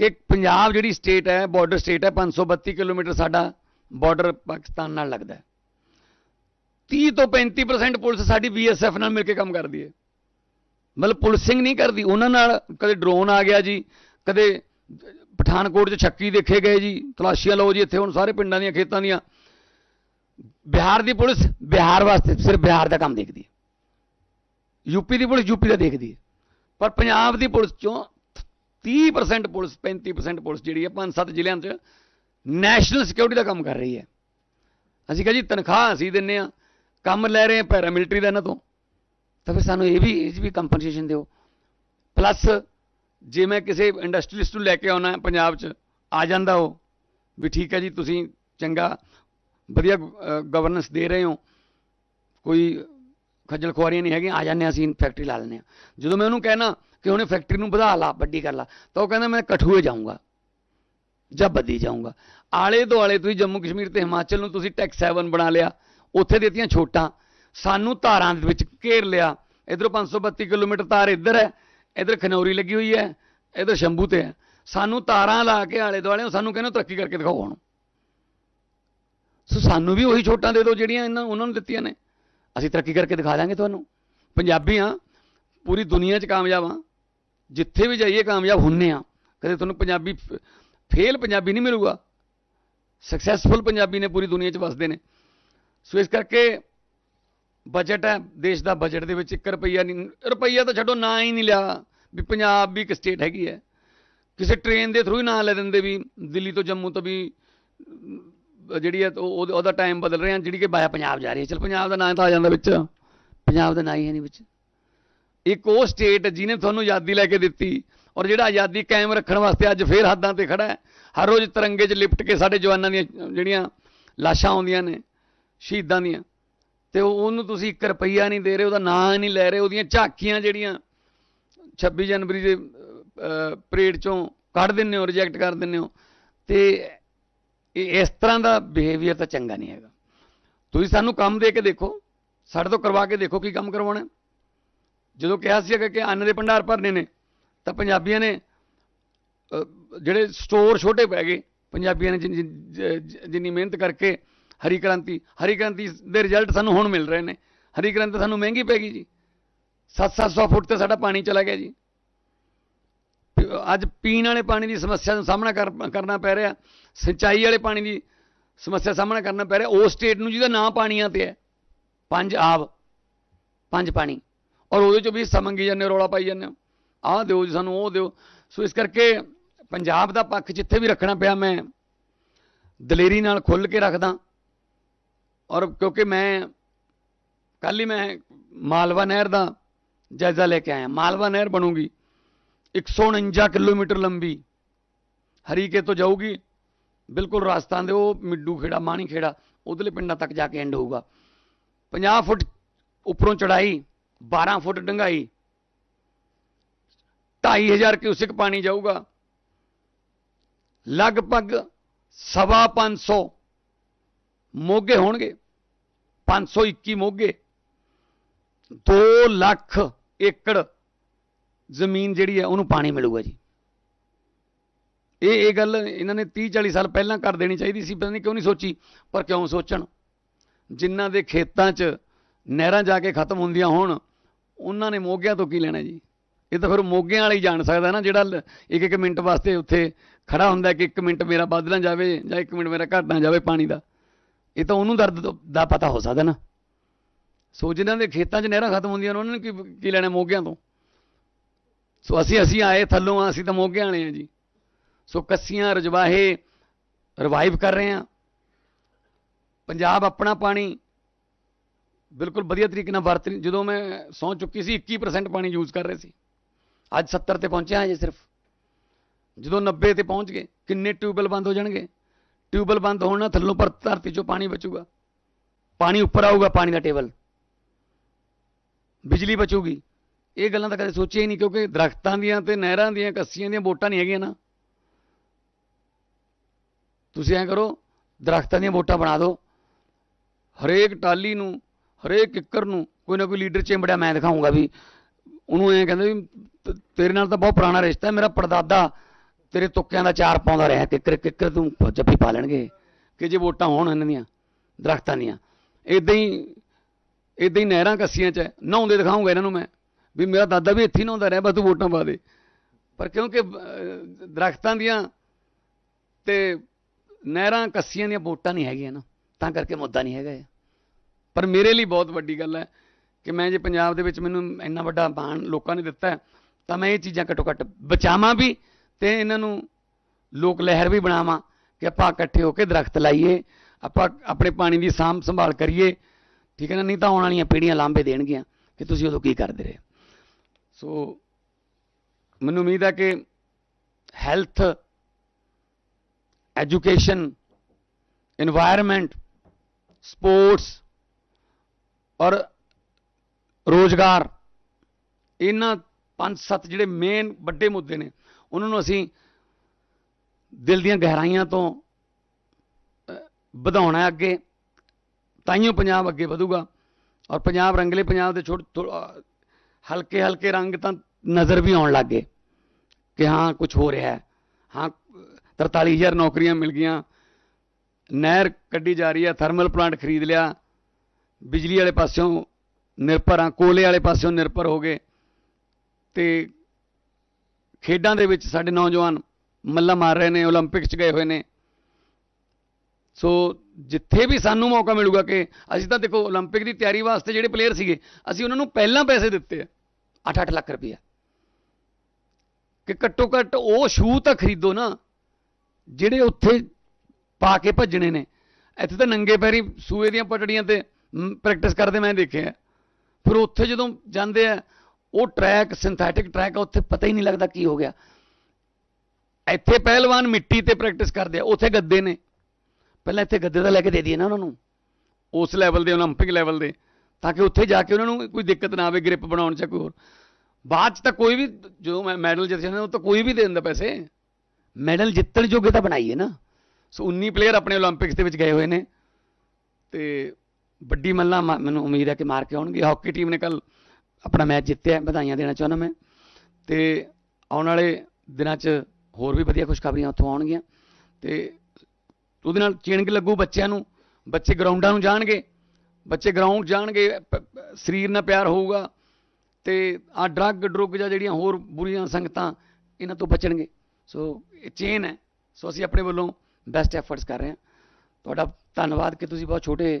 ਕਿ ਪੰਜਾਬ ਜਿਹੜੀ ਸਟੇਟ ਹੈ ਬਾਰਡਰ ਸਟੇਟ ਹੈ 532 ਕਿਲੋਮੀਟਰ ਸਾਡਾ ਬਾਰਡਰ ਪਾਕਿਸਤਾਨ ਨਾਲ ਲੱਗਦਾ ਹੈ। 30 ਤੋਂ 35% ਪੁਲਿਸ ਸਾਡੀ ਬੀਐਸਐਫ ਨਾਲ ਮਿਲ ਕੇ ਕੰਮ ਕਰਦੀ ਹੈ। ਮਤਲਬ ਪੁਲਿਸਿੰਗ ਨਹੀਂ ਕਰਦੀ, ਉਹਨਾਂ ਨਾਲ ਕਦੇ ਡਰੋਨ ਆ ਗਿਆ ਜੀ, ਕਦੇ ਪਠਾਨਕੋਟ 'ਚ ਛੱਕੀ ਦੇਖੇ ਗਏ ਜੀ, ਤਲਾਸ਼ੀਆਂ ਲਓ ਜੀ ਇੱਥੇ ਹੁਣ ਸਾਰੇ ਪਿੰਡਾਂ ਦੀਆਂ, ਖੇਤਾਂ ਦੀਆਂ। ਬਿਹਾਰ ਦੀ ਪੁਲਿਸ ਬਿਹਾਰ ਵਾਸਤੇ ਸਿਰਫ ਬਿਹਾਰ ਦਾ ਕੰਮ ਦੇਖਦੀ ਹੈ। ਯੂਪੀ ਦੀ ਪੁਲਿਸ ਯੂਪੀ ਦਾ ਦੇਖਦੀ ਹੈ। ਪਰ ਪੰਜਾਬ ਦੀ ਪੁਲਿਸ ਚੋਂ 30% ਪੁਲਿਸ 35% ਪੁਲਿਸ ਜਿਹੜੀ ਹੈ ਪੰਜ ਸੱਤ ਜ਼ਿਲ੍ਹਿਆਂ 'ਚ ਨੈਸ਼ਨਲ ਸਿਕਿਉਰਿਟੀ ਦਾ ਕੰਮ ਕਰ ਰਹੀ ਹੈ। ਅਸੀਂ ਕਹਾਂ ਜੀ, ਤਨਖਾਹ ਅਸੀਂ ਦਿੰਨੇ ਆ ਕੰਮ ਲੈ ਰਹੇ ਆ ਪੈਰਾਮਿਲਟਰੀ ਦਾ ਇਹਨਾਂ ਤੋਂ। ਤਾਂ ਫਿਰ ਸਾਨੂੰ ਇਹ ਵੀ, ਇਹ 'ਚ ਵੀ ਕੰਪਨਸੇਸ਼ਨ ਦਿਓ। ਪਲੱਸ ਜੇ ਮੈਂ ਕਿਸੇ ਇੰਡਸਟਰੀਲਿਸਟ ਨੂੰ ਲੈ ਕੇ ਆਉਣਾ ਪੰਜਾਬ 'ਚ, ਆ ਜਾਂਦਾ ਉਹ, ਵੀ ਠੀਕ ਹੈ ਜੀ, ਤੁਸੀਂ ਚੰਗਾ, ਵਧੀਆ ਗਵਰਨੈਂਸ ਦੇ ਰਹੇ ਹੋ। ਕੋਈ ਖੱਜਲ ਖੁਆਰੀਆਂ ਨਹੀਂ ਹੈਗੀਆਂ, ਆ ਜਾਂਦੇ ਹਾਂ ਅਸੀਂ ਫੈਕਟਰੀ ਲਾ ਲੈਂਦੇ ਹਾਂ। ਜਦੋਂ ਮੈਂ ਉਹਨੂੰ ਕਹਿਣਾ ਕਿ ਉਹਨੇ ਫੈਕਟਰੀ ਨੂੰ ਵਧਾ ਲਾ, ਵੱਡੀ ਕਰ ਲਾ। ਤਾਂ ਉਹ ਕਹਿੰਦਾ, ਮੈਂ ਕਠੂਏ ਜਾਊਂਗਾ ਜਾਂ ਬੱਦੀ ਜਾਊਂਗਾ। ਆਲੇ ਦੁਆਲੇ ਤੁਸੀਂ ਜੰਮੂ ਕਸ਼ਮੀਰ ਤੇ ਹਿਮਾਚਲ ਨੂੰ ਤੁਸੀਂ ਟੈਕਸ 7 ਬਣਾ ਲਿਆ, ਉੱਥੇ ਦਿੱਤੀਆਂ ਛੋਟਾਂ। ਸਾਨੂੰ ਧਾਰਾਂ ਦੇ ਵਿੱਚ ਘੇਰ ਲਿਆ। ਇਧਰੋਂ 532 ਕਿਲੋਮੀਟਰ ਤਾਰ ਇੱਧਰ ਹੈ, ਇਧਰ ਖਨੌਰੀ ਲੱਗੀ ਹੋਈ ਹੈ, ਇਧਰ ਸ਼ੰਭੂ ਤੇ ਹੈ। ਸਾਨੂੰ ਤਾਰਾਂ ਲਾ ਕੇ ਆਲੇ ਦੁਆਲੇ ਸਾਨੂੰ ਕਹਿੰਦੇ ਤਰੱਕੀ ਕਰਕੇ ਦਿਖਾਓ ਹੁਣ। ਸੋ ਸਾਨੂੰ ਵੀ ਉਹੀ ਛੋਟਾਂ ਦੇ ਦਿਓ ਜਿਹੜੀਆਂ ਇਹਨਾਂ ਉਹਨਾਂ ਨੂੰ ਦਿੱਤੀਆਂ ਨੇ। ਅਸੀਂ ਤਰੱਕੀ ਕਰਕੇ ਦਿਖਾ ਦਾਂਗੇ ਤੁਹਾਨੂੰ। ਪੰਜਾਬੀ ਆ ਪੂਰੀ ਦੁਨੀਆ 'ਚ ਕਾਮਯਾਬ ਆ ਜਿੱਥੇ ਵੀ ਜਾਈਏ ਕਾਮਯਾਬ ਹੁੰਨੇ ਆ। ਕਦੇ ਤੁਹਾਨੂੰ ਪੰਜਾਬੀ ਫੇਲ ਪੰਜਾਬੀ ਨਹੀਂ ਮਿਲੂਗਾ। ਸਕਸੈਸਫੁਲ ਪੰਜਾਬੀ ਨੇ ਪੂਰੀ ਦੁਨੀਆ 'ਚ ਵਸਦੇ ਨੇ। ਸੋ ਇਸ ਕਰਕੇ ਬਜਟ ਹੈ, ਦੇਸ਼ ਦਾ ਬਜਟ ਦੇ ਵਿੱਚ 1 ਰੁਪਈਆ ਨਹੀਂ, ਰੁਪਈਆ ਤਾਂ ਛੱਡੋ, ਨਾ ਹੀ ਨਹੀਂ ਲਿਆ। ਵੀ ਪੰਜਾਬ ਵੀ ਇੱਕ ਸਟੇਟ ਹੈਗੀ ਹੈ। ਕਿਸੇ ਟ੍ਰੇਨ ਦੇ ਥਰੂ ਹੀ ਨਾਂ ਲੈ ਦਿੰਦੇ ਵੀ ਦਿੱਲੀ ਤੋਂ ਜੰਮੂ ਤੋਂ ਵੀ ਜਿਹੜੀ ਹੈ ਉਹ- ਉਹਦਾ- ਉਹਦਾ ਟਾਈਮ ਬਦਲ ਰਿਹਾ ਜਿਹੜੀ ਕਿ ਬਾਇਆ ਪੰਜਾਬ ਜਾ ਰਹੀ ਹੈ। ਚਲ ਪੰਜਾਬ ਦਾ ਨਾਂ ਤਾਂ ਆ ਜਾਂਦਾ ਵਿੱਚ। ਪੰਜਾਬ ਦਾ ਨਾਂ ਹੀ ਹੈ ਨਹੀਂ ਵਿੱਚ। ਇੱਕ ਉਹ ਸਟੇਟ ਜਿਹਨੇ ਤੁਹਾਨੂੰ ਆਜ਼ਾਦੀ ਲੈ ਕੇ ਦਿੱਤੀ ਔਰ ਜਿਹੜਾ ਆਜ਼ਾਦੀ ਕਾਇਮ ਰੱਖਣ ਵਾਸਤੇ ਅੱਜ ਫੇਰ ਹੱਦਾਂ ਤੇ ਖੜਾ ਹੈ। ਹਰ ਰੋਜ਼ ਤਿਰੰਗੇ 'ਚ ਲਿਪਟ ਕੇ ਸਾਡੇ ਜਵਾਨਾਂ ਦੀਆਂ ਜਿਹੜੀਆਂ ਲਾਸ਼ਾਂ ਆਉਂਦੀਆਂ ਨੇ, ਸ਼ਹੀਦਾਂ ਦੀਆਂ, ਤੇ ਉਹਨੂੰ ਤੁਸੀਂ 1 ਰੁਪਈਆ ਨਹੀਂ ਦੇ ਰਹੇ, ਉਹਦਾ ਨਾਂ ਨਹੀਂ ਲੈ ਰਹੇ, ਉਹਦੀਆਂ ਝਾਕੀਆਂ ਜਿਹੜੀਆਂ 26 ਜਨਵਰੀ ਦੇ ਪਰੇਡ ਚੋਂ ਕੱਢ ਦਿੰਦੇ ਹੋ ਰਿਜੈਕਟ ਕਰ ਦਿੰਦੇ ਹੋ, ਤੇ ਇਸ ਤਰ੍ਹਾਂ ਦਾ ਬਿਹੇਵੀਅਰ ਤਾਂ ਚੰਗਾ ਨਹੀਂ ਹੈਗਾ। ਤੁਸੀਂ ਸਾਨੂੰ ਕੰਮ ਦੇ ਕੇ ਦੇਖੋ, ਸਾਡੇ ਤੋਂ ਕਰਵਾ ਕੇ ਦੇਖੋ ਕੀ ਕੰਮ ਕਰਵਾਉਣਾ ਜਦੋਂ ਕਿਹਾ ਸੀ ਕਿ ਅੰਨ ਦੇ ਭੰਡਾਰ ਭਰਨੇ ਨੇ, ਤਾਂ ਪੰਜਾਬੀਆਂ ਨੇ ਜਿਹੜੇ ਸਟੋਰ ਛੋਟੇ ਪੈ ਗਏ, ਪੰਜਾਬੀਆਂ ਨੇ ਜਿੰਨ- ਜਿੰਨੀ ਮਿਹਨਤ ਕਰਕੇ ਹਰੀ ਕ੍ਰਾਂਤੀ ਹਰੀ ਕ੍ਰਾਂਤੀ ਦੇ ਰਿਜ਼ਲਟ ਸਾਨੂੰ ਹੁਣ ਮਿਲ ਰਹੇ ਨੇ। ਹਰੀ ਕ੍ਰਾਂਤੀ ਸਾਨੂੰ ਮਹਿੰਗੀ ਪੈ ਗਈ ਜੀ। 7-700 ਫੁੱਟ ਤੇ ਸਾਡਾ ਪਾਣੀ ਚਲਾ ਗਿਆ ਜੀ। ਅੱਜ ਪੀਣ ਵਾਲੇ ਪਾਣੀ ਦੀ ਸਮੱਸਿਆ ਦਾ ਸਾਹਮਣਾ ਕਰ- ਕਰਨਾ ਪੈ ਰਿਹਾ। ਸਿੰਚਾਈ ਵਾਲੇ ਪਾਣੀ ਦੀ ਸਮੱਸਿਆ ਸਾਹਮਣਾ ਕਰਨਾ ਪੈ ਰਿਹਾ। ਉਸ ਸਟੇਟ ਨੂੰ ਜਿਹਦਾ ਨਾਂ ਪਾਣੀਆਂ ਤੇ ਹੈ, ਪੰਜ ਆਬ, ਪੰਜ ਪਾਣੀ। ਔਰ ਉਹਦੇ ਚੋਂ ਵੀ ਹਿੱਸਾ ਮੰਗੀ ਜਾਂਦੇ ਹੋ, ਰੌਲਾ ਪਾਈ ਜਾਂਦੇ ਹੋ। ਆਹ ਦਿਓ ਜੀ ਸਾਨੂੰ ਉਹ ਦਿਓ। ਸੋ ਇਸ ਕਰਕੇ ਪੰਜਾਬ ਦਾ ਪੱਖ ਜਿੱਥੇ ਵੀ ਰੱਖਣਾ ਪਿਆ ਮੈਂ ਦਲੇਰੀ ਨਾਲ ਖੁੱਲ ਕੇ ਰੱਖਦਾ। ਔਰ ਕਿਉਂਕਿ ਮੈਂ ਕੱਲ ਹੀ ਮੈਂ ਮਾਲਵਾ ਨਹਿਰ ਦਾ ਜਾਇਜ਼ਾ ਲੈ ਕੇ ਆਇਆ। ਮਾਲਵਾ ਨਹਿਰ ਬਣੂਗੀ। 149 ਕਿਲੋਮੀਟਰ ਲੰਬੀ। ਹਰੀਕੇ ਤੋਂ ਜਾਊਗੀ। ਬਿਲਕੁਲ ਰਾਜਸਥਾਨ ਦੇ ਉਹ ਮਿੱਡੂ ਖੇੜਾ ਮਾਣੀ ਖੇੜਾ ਉਧਰਲੇ ਪਿੰਡਾਂ ਤੱਕ ਜਾ ਕੇ ਐਂਡ ਹੋਊਗਾ। 50 ਫੁੱਟ ਉੱਪਰੋਂ ਚੜਾਈ 12 ਫੁੱਟ ਡੰਗਾਈ। 2500 ਕਿਊਸਿਕ ਪਾਣੀ ਜਾਊਗਾ। ਲਗਭਗ ਸਵਾ 500 ਮੋਗੇ ਹੋਣਗੇ। 521 ਮੋਗੇ। 2 ਲੱਖ ਏਕੜ ਜ਼ਮੀਨ ਜਿਹੜੀ ਹੈ, ਉਹਨੂੰ ਪਾਣੀ ਮਿਲੂਗਾ ਜੀ। ਇਹ ਇਹ ਗੱਲ ਇਹਨਾਂ ਨੇ 30 40 ਸਾਲ ਪਹਿਲਾਂ ਕਰ ਦੇਣੀ ਚਾਹੀਦੀ ਸੀ, ਪਤਾ ਨਹੀਂ ਕਿਉਂ ਨਹੀਂ ਸੋਚੀ, ਪਰ ਕਿਉਂ ਸੋਚਣ? ਜਿਨ੍ਹਾਂ ਦੇ ਖੇਤਾਂ 'ਚ ਨਹਿਰਾਂ ਜਾ ਕੇ ਖਤਮ ਹੁੰਦੀਆਂ ਹੋਣ ਉਹਨਾਂ ਨੇ ਮੋਗਿਆਂ ਤੋਂ ਕੀ ਲੈਣਾ ਜੀ? ਇਹ ਤਾਂ ਫਿਰ ਮੋਗਿਆਂ ਵਾਲਾ ਹੀ ਜਾਣ ਸਕਦਾ ਨਾ, ਜਿਹੜਾ ਇੱਕ ਇੱਕ ਮਿੰਟ ਵਾਸਤੇ ਉੱਥੇ ਖੜਾ ਹੁੰਦਾ ਕਿ ਇੱਕ ਮਿੰਟ ਮੇਰਾ ਵੱਧ ਨਾ ਜਾਵੇ ਜਾਂ ਇੱਕ ਮਿੰਟ ਮੇਰਾ ਘਟ ਨਾ ਜਾਵੇ ਪਾਣੀ ਦਾ। ਇਹ ਤਾਂ ਉਹਨੂੰ ਦਰਦ ਦਾ ਪਤਾ ਹੋ ਸਕਦਾ ਨਾ। ਸੋ ਜਿਨ੍ਹਾਂ ਦੇ ਖੇਤਾਂ 'ਚ ਨਹਿਰਾਂ ਖਤਮ ਹੁੰਦੀਆਂ ਨੇ, ਉਹਨਾਂ ਨੇ ਕੀ ਕੀ ਲੈਣਾ ਮੋਗਿਆਂ ਤੋਂ? ਸੋ ਅਸੀਂ ਅਸੀਂ ਆਏ ਥੱਲੋਂ ਆ ਅਸੀਂ ਤਾਂ ਮੋਗਿਆਂ ਵਾਲੇ ਆ ਜੀ। ਸੋ ਕੱਸੀਆਂ, ਰਜਵਾਹੇ ਰਿਵਾਈਵ ਕਰ ਰਹੇ ਆ ਪੰਜਾਬ ਆਪਣਾ ਪਾਣੀ ਬਿਲਕੁਲ ਵਧੀਆ ਤਰੀਕੇ ਨਾਲ ਵਰਤ ਜਦੋਂ ਮੈਂ ਸੌਂ ਚੁੱਕੀ ਸੀ 21% ਪਾਣੀ ਯੂਜ਼ ਕਰ ਰਹੇ ਸੀ। ਅੱਜ 70 ਤੇ ਪਹੁੰਚਿਆ ਜੇ ਸਿਰਫ। ਜਦੋਂ 90 ਤੇ ਪਹੁੰਚ ਗਏ, ਕਿੰਨੇ ਟਿਊਬਵੈਲ ਬੰਦ ਹੋ ਜਾਣਗੇ? ਟਿਊਬਵੈਲ ਬੰਦ ਹੋਣ ਨਾਲ ਥੱਲੋਂ ਪਰ ਧਰਤੀ 'ਚੋਂ ਪਾਣੀ ਬਚੂਗਾ। ਪਾਣੀ ਉੱਪਰ ਆਊਗਾ ਪਾਣੀ ਦਾ ਟੇਬਲ। ਬਿਜਲੀ ਬਚੂਗੀ। ਇਹ ਗੱਲਾਂ ਤਾਂ ਕਦੇ ਸੋਚਿਆ ਹੀ ਨਹੀਂ, ਕਿਉਂਕਿ ਦਰਖਤਾਂ ਦੀਆਂ ਤੇ ਨਹਿਰਾਂ ਦੀਆਂ, ਕੱਸੀਆਂ ਦੀਆਂ ਵੋਟਾਂ ਨਹੀਂ ਹੈਗੀਆਂ ਨਾ। ਤੁਸੀਂ ਐਂ ਕਰੋ, ਦਰਖਤਾਂ ਦੀਆਂ ਵੋਟਾਂ ਬਣਾ ਦਿਓ। ਹਰੇਕ ਟਾਲੀ ਨੂੰ ਹਰੇਕ ਕਿੱਕਰ ਨੂੰ ਕੋਈ ਨਾ ਕੋਈ ਲੀਡਰ ਚਿੰਬੜਿਆ ਮੈਂ ਦਿਖਾਉਂਗਾ ਵੀ। ਉਹਨੂੰ ਐਂ ਕਹਿੰਦੇ ਵੀ ਤ- ਤੇਰੇ ਨਾਲ ਤਾਂ ਬਹੁਤ ਪੁਰਾਣਾ ਰਿਸ਼ਤਾ ਹੈ ਮੇਰਾ ਪੜਦਾਦਾ ਤੇਰੇ ਤੁੱਕਿਆਂ ਦਾ ਚਾਰ ਪਾਉਂਦਾ ਰਿਹਾ। ਕਿੱਕਰ ਕਿੱਕਰ ਤੂੰ ਜੱਫੀ ਪਾ ਲੈਣਗੇ। ਕਿ ਜੇ ਵੋਟਾਂ ਹੋਣ ਇਹਨਾਂ ਦੀਆਂ ਦਰਖਤਾਂ ਦੀਆਂ। ਇਦਾਂ ਹੀ ਇਦਾਂ ਹੀ ਨਹਿਰਾਂ ਕੱਸੀਆਂ 'ਚ ਨਹਾਉਂਦੇ ਦਿਖਾਉਂਗਾ ਇਹਨਾਂ ਨੂੰ ਮੈਂ। ਵੀ ਮੇਰਾ ਦਾਦਾ ਵੀ ਇੱਥੇ ਨਹਾਉਂਦਾ ਰਿਹਾ ਬਸ ਤੂੰ ਵੋਟਾਂ ਪਾ ਦੇ। ਪਰ ਕਿਉਂਕਿ ਅਹ, ਦਰਖਤਾਂ ਦੀਆਂ ਤੇ ਨਹਿਰਾਂ ਕੱਸੀਆਂ ਦੀਆਂ ਵੋਟਾਂ ਨਹੀਂ ਹੈਗੀਆਂ ਨਾ ਤਾਂ ਕਰਕੇ ਮੁੱਦਾ ਨਹੀਂ ਹੈਗਾ ਇਹ। ਪਰ ਮੇਰੇ ਲਈ ਬਹੁਤ ਵੱਡੀ ਗੱਲ ਹੈ ਕਿ ਮੈਂ ਜੇ ਪੰਜਾਬ ਦੇ ਵਿੱਚ ਮੈਨੂੰ ਇੰਨਾ ਵੱਡਾ ਮਾਣ ਲੋਕਾਂ ਨੇ ਦਿੱਤਾ ਤਾਂ ਮੈਂ ਇਹ ਚੀਜ਼ਾਂ ਘਟੋ ਘਟ ਬਚਾਵਾਂ ਵੀ ਤੇ ਇਹਨਾਂ ਨੂੰ ਲੋਕ ਲਹਿਰ ਵੀ ਬਣਾਵਾਂ ਕਿ ਆਪਾਂ ਇਕੱਠੇ ਹੋ ਕੇ ਦਰਖਤ ਲਾਈਏ, ਆਪਾਂ ਆਪਣੇ ਪਾਣੀ ਦੀ ਸਾਂਭ ਸੰਭਾਲ ਕਰੀਏ, ਠੀਕ ਹੈ ਨਾ? ਨਹੀਂ ਤਾਂ ਆਉਣ ਵਾਲੀਆਂ ਪੀੜ੍ਹੀਆਂ ਲਾਂਬੇ ਦੇਣਗੀਆਂ ਕਿ ਤੁਸੀਂ ਉਦੋਂ ਕੀ ਕਰਦੇ ਰਹੇ। ਸੋ ਮੈਨੂੰ ਉਮੀਦ ਹੈ ਕਿ ਹੈਲਥ, ਐਜੂਕੇਸ਼ਨ এনवायरमेंट ਸਪੋਰਟਸ ਔਰ ਰੋਜ਼ਗਾਰ ਇਹਨਾਂ ਪੰਜ ਸੱਤ ਜਿਹੜੇ ਮੇਨ ਵੱਡੇ ਮੁੱਦੇ ਨੇ ਉਹਨਾਂ ਨੂੰ ਅਸੀਂ ਦਿਲ ਦੀਆਂ ਗਹਿਰਾਈਆਂ ਤੋਂ ਅਹ, ਵਧਾਉਣਾ ਹੈ ਅੱਗੇ ਤਾਈਓ ਪੰਜਾਬ ਅੱਗੇ ਵਧੂਗਾ। ਔਰ ਪੰਜਾਬ ਰੰਗਲੇ ਪੰਜਾਬ ਦੇ ਛੋਟ ਹਲਕੇ ਹਲਕੇ ਰੰਗ ਤਾਂ ਨਜ਼ਰ ਵੀ ਆਉਣ ਲੱਗੇ ਕਿ ਹਾਂ ਕੁਝ ਹੋ ਰਿਹਾ ਹੈ। ਹਾਂ 43000 ਨੌਕਰੀਆਂ ਮਿਲ ਗਈਆਂ। ਨਹਿਰ ਕੱਢੀ ਜਾ ਰਹੀ ਹੈ ਥਰਮਲ ਪਲਾਂਟ ਖਰੀਦ ਲਿਆ। ਬਿਜਲੀ ਵਾਲੇ ਪਾਸਿਓਂ ਨਿਰਭਰ ਹਾਂ ਕੋਲੇ ਵਾਲੇ ਪਾਸਿਓਂ ਨਿਰਭਰ ਹੋ ਗਏ ਤੇ ਖੇਡਾਂ ਦੇ ਵਿੱਚ ਸਾਡੇ ਨੌਜਵਾਨ ਮੱਲਾ ਮਾਰ ਰਹੇ ਨੇ 올림픽 'ਚ ਗਏ ਹੋਏ ਨੇ ਸੋ ਜਿੱਥੇ ਵੀ ਸਾਨੂੰ ਮੌਕਾ ਮਿਲੂਗਾ ਕਿ ਅਸੀਂ ਤਾਂ ਦੇਖੋ 올림픽 ਦੀ ਤਿਆਰੀ ਵਾਸਤੇ ਜਿਹੜੇ ਪਲੇਅਰ ਸੀਗੇ ਅਸੀਂ ਉਹਨਾਂ ਨੂੰ ਪਹਿਲਾਂ ਪੈਸੇ ਦਿੱਤੇ ਆ 8-8 ਲੱਖ ਰੁਪਇਆ ਕਿ ਘੱਟੋ ਘੱਟ ਉਹ ਸ਼ੂ ਤਾਂ ਖਰੀਦੋ ਨਾ ਜਿਹੜੇ ਉੱਥੇ ਪਾ ਕੇ ਭੱਜਣੇ ਨੇ ਇੱਥੇ ਤਾਂ ਨੰਗੇ ਪੈਰੀ ਸੂਏ ਦੀਆਂ ਪਟੜੀਆਂ ਤੇ ਪ੍ਰੈਕਟਿਸ ਕਰਦੇ ਮੈਂ ਦੇਖੇ ਆ ਫਿਰ ਉੱਥੇ ਜਦੋਂ ਜਾਂਦੇ ਆ, ਉਹ ਟਰੈਕ ਸਿੰਥੈਟਿਕ ਟਰੈਕ ਆ, ਉੱਥੇ ਪਤਾ ਹੀ ਨਹੀਂ ਲੱਗਦਾ ਕੀ ਹੋ ਗਿਆ। ਇੱਥੇ ਪਹਿਲਵਾਨ ਮਿੱਟੀ ਤੇ ਪ੍ਰੈਕਟਿਸ ਕਰਦੇ ਆ, ਉੱਥੇ ਗੱਦੇ ਨੇ। ਪਹਿਲਾਂ ਇੱਥੇ ਗੱਦੇ ਦਾ ਲੈ ਕੇ ਦੇ ਦਈਏ ਨਾ ਉਹਨਾਂ ਨੂੰ। ਉਸ ਲੈਵਲ ਦੇ 올림픽 ਲੈਵਲ ਦੇ। ਤਾਂ ਕਿ ਉੱਥੇ ਜਾ ਕੇ ਉਹਨਾਂ ਨੂੰ ਕੋਈ ਦਿੱਕਤ ਨਾ ਆਵੇ ਗ੍ਰਿਪ ਬਣਾਉਣ ਚ ਕੋਈ ਹੋਰ। ਬਾਅਦ ਚ ਤਾਂ ਕੋਈ ਵੀ, ਜਦੋਂ ਮੈਂ ਮੈਡਲ ਜਿੱਤ ਜਾਂਦਾ, ਉਹ ਤਾਂ ਕੋਈ ਵੀ ਦੇ ਦਿੰਦਾ ਪੈਸੇ। ਮੈਡਲ ਜਿੱਤਣ ਜੋਗੇ ਤਾਂ ਬਣਾਈਏ ਨਾ। ਸੋ 19 ਪਲੇਅਰ ਆਪਣੇ 올림픽ਸ ਦੇ ਵਿੱਚ ਗਏ ਹੋਏ ਨੇ। ਤੇ ਵੱਡੀ ਮੱਲਾ ਮਾ- ਮੈਨੂੰ ਉਮੀਦ ਹੈ ਕਿ ਮਾਰ ਕੇ ਆਉਣਗੇ। ਹਾਕੀ ਟੀਮ ਨੇ ਕੱਲ ਆਪਣਾ ਮੈਚ ਜਿੱਤਿਆ, ਵਧਾਈਆਂ ਦੇਣਾ ਚਾਹੁੰਦਾ ਮੈਂ। ਤੇ ਆਉਣ ਵਾਲੇ ਦਿਨਾਂ 'ਚ ਹੋਰ ਵੀ ਵਧੀਆ ਖੁਸ਼ਖਬਰੀਆਂ ਉੱਥੋਂ ਆਉਣਗੀਆਂ। ਤੇ ਉਹਦੇ ਨਾਲ ਚਿੰਗ ਲੱਗੂ ਬੱਚਿਆਂ ਨੂੰ। ਬੱਚੇ ਗਰਾਊਂਡਾਂ ਨੂੰ ਜਾਣਗੇ। ਬੱਚੇ ਗਰਾਊਂਡ ਜਾਣਗੇ ਸਰੀਰ ਨਾਲ ਪਿਆਰ ਹੋਊਗਾ। ਤੇ ਆ ਡਰੱਗ ਡਰੁੱਗ ਜਾਂ ਜਿਹੜੀਆਂ ਹੋਰ ਬੁਰੀਆਂ ਸੰਗਤਾਂ, ਇਹਨਾਂ ਤੋਂ ਬਚਣਗੇ। ਸੋ ਇਹ ਚੇਨ ਹੈ। ਸੋ ਅਸੀਂ ਆਪਣੇ ਵੱਲੋਂ ਬੈਸਟ ਐਫਰਟਸ ਕਰ ਰਹੇ ਹਾਂ। ਤੁਹਾਡਾ ਧੰਨਵਾਦ ਕਿ ਤੁਸੀਂ ਬਹੁਤ ਛੋਟੇ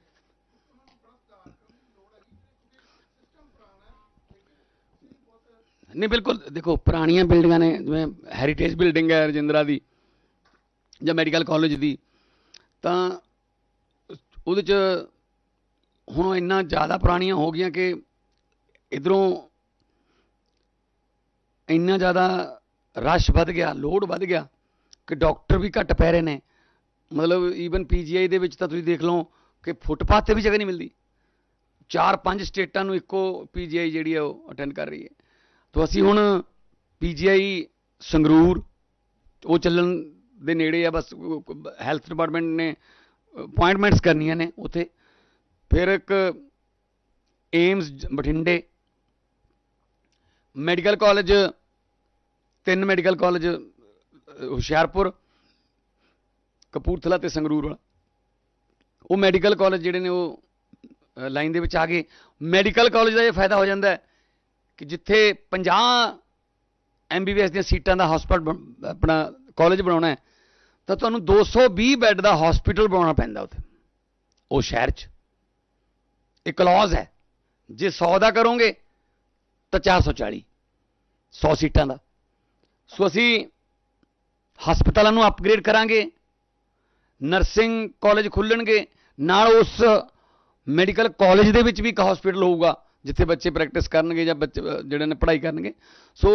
ਨਹੀਂ, ਬਿਲਕੁਲ, ਦੇਖੋ, ਪੁਰਾਣੀਆਂ ਬਿਲਡਿੰਗਾਂ ਨੇ, ਜਿਵੇਂ ਹੈਰੀਟੇਜ ਬਿਲਡਿੰਗ ਹੈ ਰਜਿੰਦਰਾ ਦੀ ਜਾਂ ਮੈਡੀਕਲ ਕਾਲਜ ਦੀ, ਤਾਂ ਉਹਦੇ ਚ ਹੁਣ ਉਹ ਇੰਨਾ ਜ਼ਿਆਦਾ ਪੁਰਾਣੀਆਂ ਹੋ ਗਈਆਂ ਕਿ ਇਧਰੋਂ ਇੰਨਾ ਜ਼ਿਆਦਾ ਰਸ਼ ਵੱਧ ਗਿਆ, ਲੋਡ ਵੱਧ ਗਿਆ ਕਿ ਡਾਕਟਰ ਵੀ ਘੱਟ ਪੈ ਰਹੇ ਨੇ। ਮਤਲਬ ਈਵਨ ਪੀਜੀਆਈ ਦੇ ਵਿੱਚ ਤਾਂ ਤੁਸੀਂ ਦੇਖ ਲਓ ਕਿ ਫੁੱਟਪਾਥ ਤੇ ਵੀ ਜਗ੍ਹਾ ਨਹੀਂ ਮਿਲਦੀ। ਚਾਰ ਪੰਜ ਸਟੇਟਾਂ ਨੂੰ ਇੱਕੋ ਪੀਜੀਆਈ ਜਿਹੜੀ ਹੈ ਉਹ ਅਟੈਂਡ ਕਰ ਰਹੀ ਹੈ। ਤੋ ਅਸੀਂ ਹੁਣ ਪੀਜੀਆਈ, ਸੰਗਰੂਰ, ਉਹ ਚੱਲਣ ਦੇ ਨੇੜੇ ਆ, ਬਸ ਹੈਲਥ ਡਿਪਾਰਟਮੈਂਟ ਨੇ ਅਪਾਇੰਟਮੈਂਟਸ ਕਰਨੀਆਂ ਨੇ ਉੱਥੇ। ਫਿਰ ਇੱਕ ਏਮਸ ਬਠਿੰਡੇ ਮੈਡੀਕਲ ਕਾਲਜ ਤਿੰਨ ਮੈਡੀਕਲ ਕਾਲਜ ਹੁਸ਼ਿਆਰਪੁਰ, ਕਪੂਰਥਲਾ ਤੇ ਸੰਗਰੂਰ ਵਾਲਾ। ਉਹ ਮੈਡੀਕਲ ਕਾਲਜ ਜਿਹੜੇ ਨੇ ਉਹ ਲਾਈਨ ਦੇ ਵਿੱਚ ਆ ਗਏ। ਮੈਡੀਕਲ ਕਾਲਜ ਦਾ ਇਹ ਫਾਇਦਾ ਹੋ ਜਾਂਦਾ ਹੈ। ਕਿ ਜਿੱਥੇ 50 ਐਮਬੀਬੀਐਸ ਦੀਆਂ ਸੀਟਾਂ ਦਾ ਹਸਪਤਾਲ ਆਪਣਾ ਕਾਲਜ ਬਣਾਉਣਾ ਹੈ, ਤਾਂ ਤੁਹਾਨੂੰ 220 ਬੈੱਡ ਦਾ ਹਸਪੀਟਲ ਬਣਾਉਣਾ ਪੈਂਦਾ ਉੱਥੇ। ਉਹ ਸ਼ਹਿਰ 'ਚ। ਇਹ ਕਲੌਜ਼ ਹੈ। ਜੇ 100 ਦਾ ਕਰੋਗੇ, ਤਾਂ 440 100 ਸੀਟਾਂ ਦਾ। ਸੋ ਅਸੀਂ ਹਸਪਤਾਲਾਂ ਨੂੰ ਅਪਗ੍ਰੇਡ ਕਰਾਂਗੇ ਨਰਸਿੰਗ ਕਾਲਜ ਖੁੱਲਣਗੇ, ਨਾਲ ਉਸ ਮੈਡੀਕਲ ਕਾਲਜ ਦੇ ਵਿੱਚ ਵੀ ਇੱਕ ਹਸਪੀਟਲ ਹੋਊਗਾ। ਜਿੱਥੇ ਬੱਚੇ ਪ੍ਰੈਕਟਿਸ ਕਰਨਗੇ ਜਾਂ ਬੱਚੇ ਜਿਹੜੇ ਨੇ ਪੜ੍ਹਾਈ ਕਰਨਗੇ। ਸੋ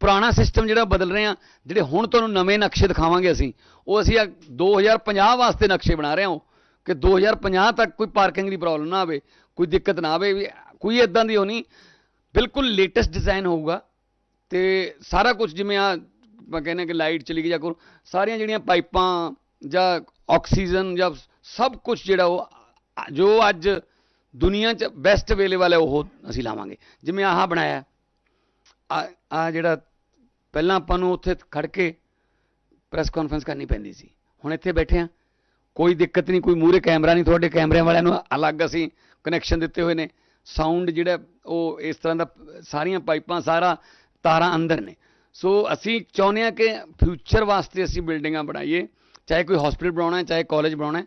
ਪੁਰਾਣਾ ਸਿਸਟਮ ਜਿਹੜਾ ਬਦਲ ਰਹੇ ਆ ਜਿਹੜੇ ਹੁਣ ਤੁਹਾਨੂੰ ਨਵੇਂ ਨਕਸ਼ੇ ਦਿਖਾਵਾਂਗੇ ਅਸੀਂ, ਉਹ ਅਸੀਂ ਆ 2050 ਵਾਸਤੇ ਨਕਸ਼ੇ ਬਣਾ ਰਹੇ ਹਾਂ ਉਹ। ਕਿ 2050 ਤੱਕ ਕੋਈ ਪਾਰਕਿੰਗ ਦੀ ਪ੍ਰੋਬਲਮ ਨਾ ਆਵੇ, ਕੋਈ ਦਿੱਕਤ ਨਾ ਆਵੇ, ਵੀ ਕੋਈ ਇਦਾਂ ਦੀ ਹੋਣੀ ਬਿਲਕੁਲ ਲੇਟੈਸਟ ਡਿਜ਼ਾਈਨ ਹੋਊਗਾ ਤੇ ਸਾਰਾ ਕੁਝ ਜਿਵੇਂ ਆ ਮੈਂ ਕਹਿੰਦਾ ਕਿ ਲਾਈਟ ਚਲੀ ਗਈ ਜਾਂ ਕੋਈ, ਸਾਰੀਆਂ ਜਿਹੜੀਆਂ ਪਾਈਪਾਂ ਜਾਂ ਆਕਸੀਜਨ ਜਾਂ ਸਭ ਕੁਝ ਜਿਹੜਾ ਉਹ, ਜੋ ਅੱਜ ਦੁਨੀਆ 'ਚ ਬੈਸਟ ਅਵੇਲੇਬਲ ਹੈ ਉਹ ਅਸੀਂ ਲਾਵਾਂਗੇ। ਜਿਵੇਂ ਆਹ ਬਣਾਇਆ। ਆ ਆ ਜਿਹੜਾ ਪਹਿਲਾਂ ਆਪਾਂ ਨੂੰ ਉੱਥੇ ਖੜ ਕੇ ਪ੍ਰੈਸ ਕਾਨਫਰੰਸ ਕਰਨੀ ਪੈਂਦੀ ਸੀ। ਹੁਣ ਇੱਥੇ ਬੈਠੇ ਆ ਕੋਈ ਦਿੱਕਤ ਨਹੀਂ, ਕੋਈ ਮੂਰੇ ਕੈਮਰਾ ਨਹੀਂ। ਤੁਹਾਡੇ ਕੈਮਰਿਆਂ ਵਾਲਿਆਂ ਨੂੰ ਅਲੱਗ ਅਸੀਂ ਕਨੈਕਸ਼ਨ ਦਿੱਤੇ ਹੋਏ ਨੇ। ਸਾਊਂਡ ਜਿਹੜਾ ਉਹ ਇਸ ਤਰ੍ਹਾਂ ਦਾ ਸਾਰੀਆਂ ਪਾਈਪਾਂ, ਸਾਰਾ ਤਾਰਾਂ ਅੰਦਰ ਨੇ। ਸੋ ਅਸੀਂ ਚਾਹੁੰਦੇ ਹਾਂ ਕਿ ਫਿਊਚਰ ਵਾਸਤੇ ਅਸੀਂ ਬਿਲਡਿੰਗਾਂ ਬਣਾਈਏ। ਚਾਹੇ ਕੋਈ ਹਸਪੀਟਲ ਬਣਾਉਣਾ ਹੈ, ਚਾਹੇ ਕਾਲਜ ਬਣਾਉਣਾ ਹੈ।